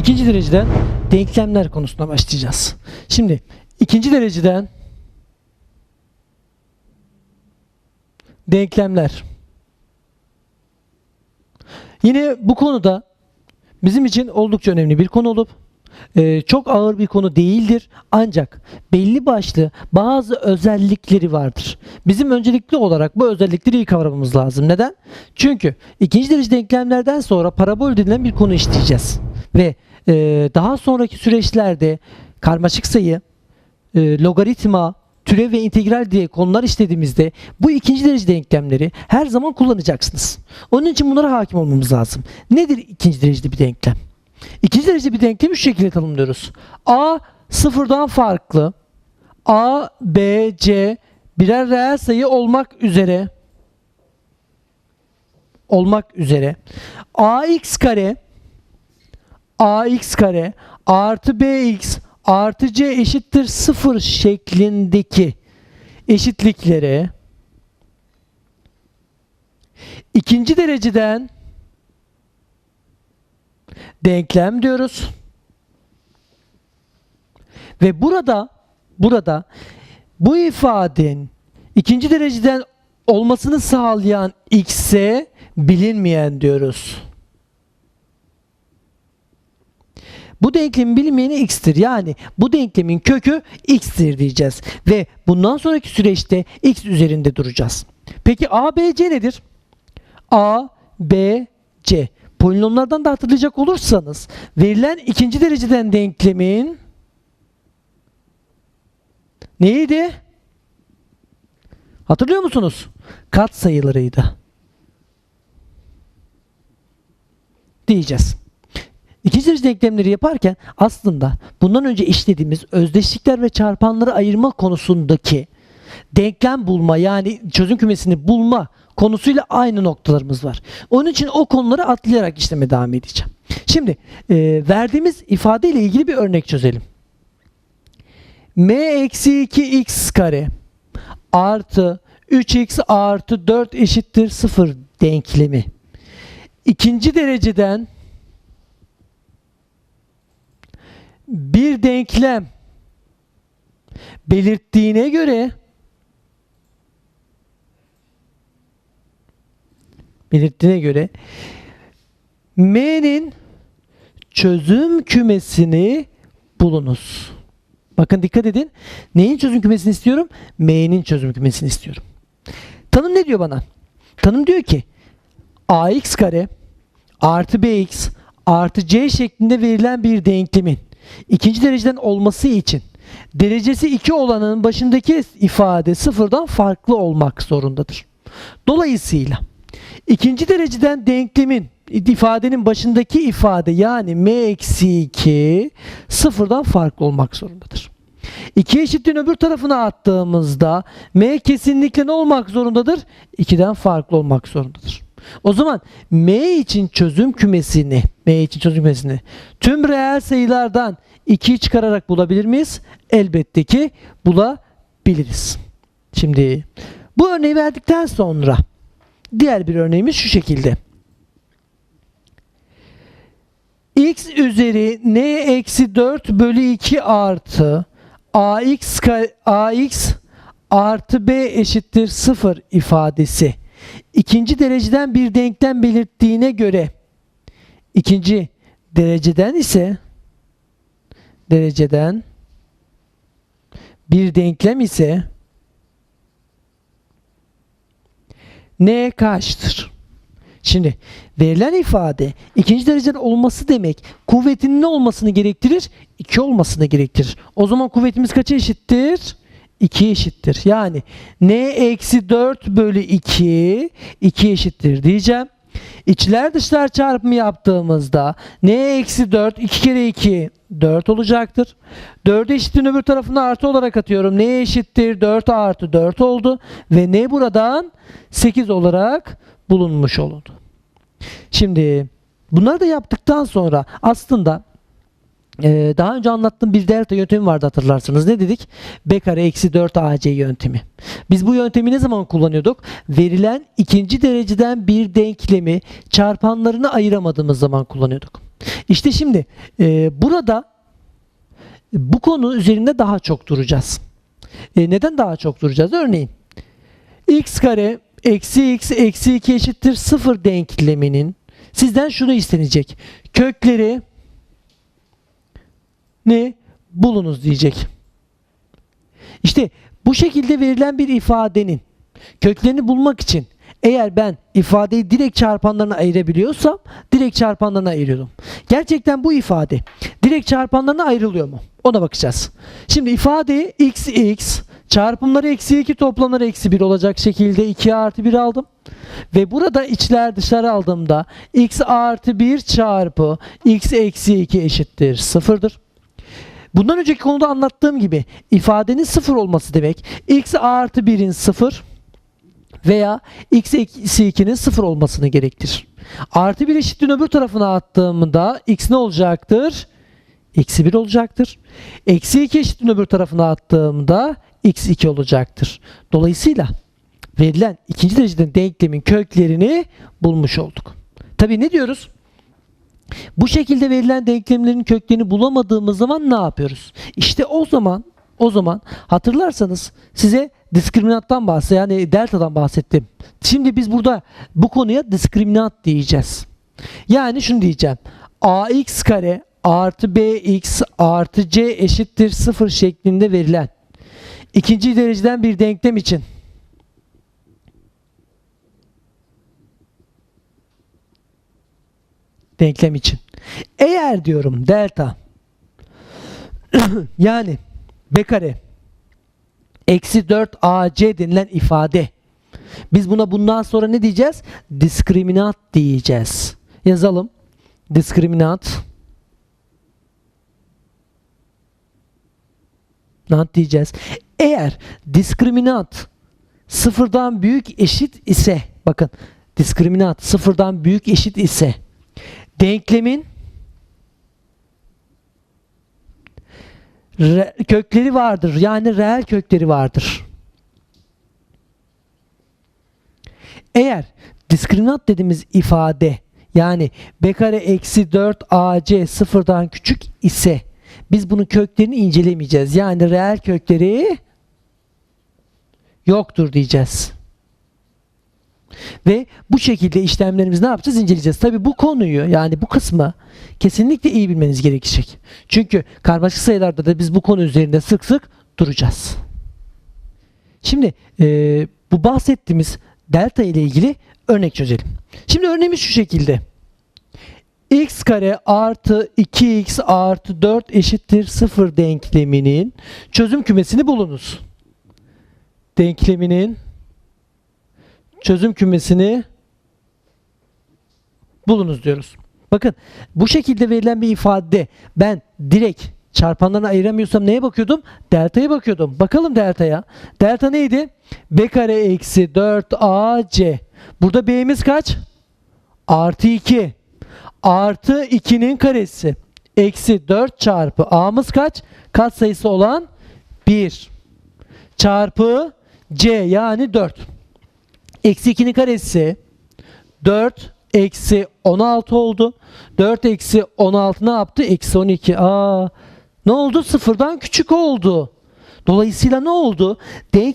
İkinci dereceden denklemler konusuna başlayacağız. Şimdi ikinci dereceden denklemler. Yine bu konuda bizim için oldukça önemli bir konu olup e, çok ağır bir konu değildir. Ancak belli başlı bazı özellikleri vardır. Bizim öncelikli olarak bu özellikleri iyi kavramamız lazım. Neden? Çünkü ikinci derece denklemlerden sonra parabol denilen bir konu işleyeceğiz. Ve e, daha sonraki süreçlerde karmaşık sayı, e, logaritma, türev ve integral diye konular işlediğimizde bu ikinci derece denklemleri her zaman kullanacaksınız. Onun için bunlara hakim olmamız lazım. Nedir ikinci derecede bir denklem? İkinci derece bir denklemi şu şekilde tanımlıyoruz. A sıfırdan farklı. A, B, C birer reel sayı olmak üzere olmak üzere ax kare ax kare artı bx artı c eşittir sıfır şeklindeki eşitliklere ikinci dereceden denklem diyoruz. Ve burada burada bu ifadenin ikinci dereceden olmasını sağlayan x'e bilinmeyen diyoruz. Bu denklemin bilinmeyeni x'tir. Yani bu denklemin kökü x'tir diyeceğiz. Ve bundan sonraki süreçte x üzerinde duracağız. Peki a, b, c nedir? a, b, c. Polinomlardan da hatırlayacak olursanız verilen ikinci dereceden denklemin neydi? Hatırlıyor musunuz? Kat sayılarıydı. Diyeceğiz. İkinci derece denklemleri yaparken aslında bundan önce işlediğimiz özdeşlikler ve çarpanları ayırma konusundaki denklem bulma yani çözüm kümesini bulma konusuyla aynı noktalarımız var. Onun için o konuları atlayarak işleme devam edeceğim. Şimdi e, verdiğimiz ifade ile ilgili bir örnek çözelim. m eksi 2x kare artı 3x artı 4 eşittir 0 denklemi. İkinci dereceden bir denklem belirttiğine göre belirttiğine göre M'nin çözüm kümesini bulunuz. Bakın dikkat edin. Neyin çözüm kümesini istiyorum? M'nin çözüm kümesini istiyorum. Tanım ne diyor bana? Tanım diyor ki ax kare artı bx artı c şeklinde verilen bir denklemin ikinci dereceden olması için derecesi 2 olanın başındaki ifade sıfırdan farklı olmak zorundadır. Dolayısıyla ikinci dereceden denklemin ifadenin başındaki ifade yani m eksi 2 sıfırdan farklı olmak zorundadır. 2 eşitliğin öbür tarafına attığımızda m kesinlikle ne olmak zorundadır? 2'den farklı olmak zorundadır. O zaman m için çözüm kümesini, m için çözüm kümesini tüm reel sayılardan 2'yi çıkararak bulabilir miyiz? Elbette ki bulabiliriz. Şimdi bu örneği verdikten sonra diğer bir örneğimiz şu şekilde. x üzeri n eksi 4 bölü 2 artı ax, ax artı b eşittir 0 ifadesi ikinci dereceden bir denklem belirttiğine göre ikinci dereceden ise dereceden bir denklem ise n kaçtır? Şimdi verilen ifade ikinci dereceden olması demek kuvvetinin ne olmasını gerektirir? 2 olmasını gerektirir. O zaman kuvvetimiz kaça eşittir? 2 eşittir. Yani n eksi 4 bölü 2 2 eşittir diyeceğim. İçler dışlar çarpımı yaptığımızda n eksi 4 2 kere 2 4 olacaktır. 4 eşitliğin öbür tarafına artı olarak atıyorum. n eşittir 4 artı 4 oldu. Ve n buradan 8 olarak bulunmuş oldu. Şimdi bunları da yaptıktan sonra aslında Ee, daha önce anlattığım bir delta yöntemi vardı hatırlarsınız. Ne dedik? B kare eksi 4 AC yöntemi. Biz bu yöntemi ne zaman kullanıyorduk? Verilen ikinci dereceden bir denklemi çarpanlarını ayıramadığımız zaman kullanıyorduk. İşte şimdi e, burada bu konu üzerinde daha çok duracağız. E, neden daha çok duracağız? Örneğin x kare eksi x eksi 2 eşittir 0 denkleminin sizden şunu istenecek. Kökleri ne bulunuz diyecek. İşte bu şekilde verilen bir ifadenin köklerini bulmak için eğer ben ifadeyi direkt çarpanlarına ayırabiliyorsam direkt çarpanlarına ayırıyorum. Gerçekten bu ifade direkt çarpanlarına ayrılıyor mu? Ona bakacağız. Şimdi ifadeyi x x çarpımları eksi 2 toplamları eksi 1 olacak şekilde 2 artı 1 aldım. Ve burada içler dışarı aldığımda x artı 1 çarpı x eksi 2 eşittir 0'dır. Bundan önceki konuda anlattığım gibi ifadenin 0 olması demek x artı 1'in 0 veya x eksi 2'nin 0 olmasını gerektirir. Artı 1 eşitliğin öbür tarafına attığımda x ne olacaktır? Eksi 1 olacaktır. Eksi 2 eşitliğin öbür tarafına attığımda x 2 olacaktır. Dolayısıyla verilen ikinci dereceden denklemin köklerini bulmuş olduk. Tabi ne diyoruz? Bu şekilde verilen denklemlerin köklerini bulamadığımız zaman ne yapıyoruz? İşte o zaman o zaman hatırlarsanız size diskriminanttan bahsettim. Yani delta'dan bahsettim. Şimdi biz burada bu konuya diskriminant diyeceğiz. Yani şunu diyeceğim. ax kare artı bx artı c eşittir 0 şeklinde verilen ikinci dereceden bir denklem için denklem için. Eğer diyorum delta yani b kare eksi 4 ac denilen ifade biz buna bundan sonra ne diyeceğiz? Diskriminant diyeceğiz. Yazalım. Diskriminant Nant diyeceğiz. Eğer diskriminant sıfırdan büyük eşit ise bakın diskriminant sıfırdan büyük eşit ise denklemin kökleri vardır. Yani reel kökleri vardır. Eğer diskriminant dediğimiz ifade yani b kare eksi 4 ac sıfırdan küçük ise biz bunun köklerini incelemeyeceğiz. Yani reel kökleri yoktur diyeceğiz. Ve bu şekilde işlemlerimizi ne yapacağız? İnceleyeceğiz. Tabi bu konuyu yani bu kısmı kesinlikle iyi bilmeniz gerekecek. Çünkü karmaşık sayılarda da biz bu konu üzerinde sık sık duracağız. Şimdi e, bu bahsettiğimiz delta ile ilgili örnek çözelim. Şimdi örneğimiz şu şekilde. x kare artı 2x artı 4 eşittir 0 denkleminin çözüm kümesini bulunuz. Denkleminin çözüm kümesini bulunuz diyoruz. Bakın bu şekilde verilen bir ifade ben direkt çarpanlarını ayıramıyorsam neye bakıyordum? Delta'ya bakıyordum. Bakalım delta'ya. Delta neydi? B kare eksi 4 AC. Burada B'miz kaç? Artı 2. Artı 2'nin karesi. Eksi 4 çarpı A'mız kaç? Kat sayısı olan 1. Çarpı C yani 4. Eksi 2'nin karesi 4 eksi 16 oldu. 4 eksi 16 ne yaptı? Eksi 12. Aa, ne oldu? Sıfırdan küçük oldu. Dolayısıyla ne oldu? Denk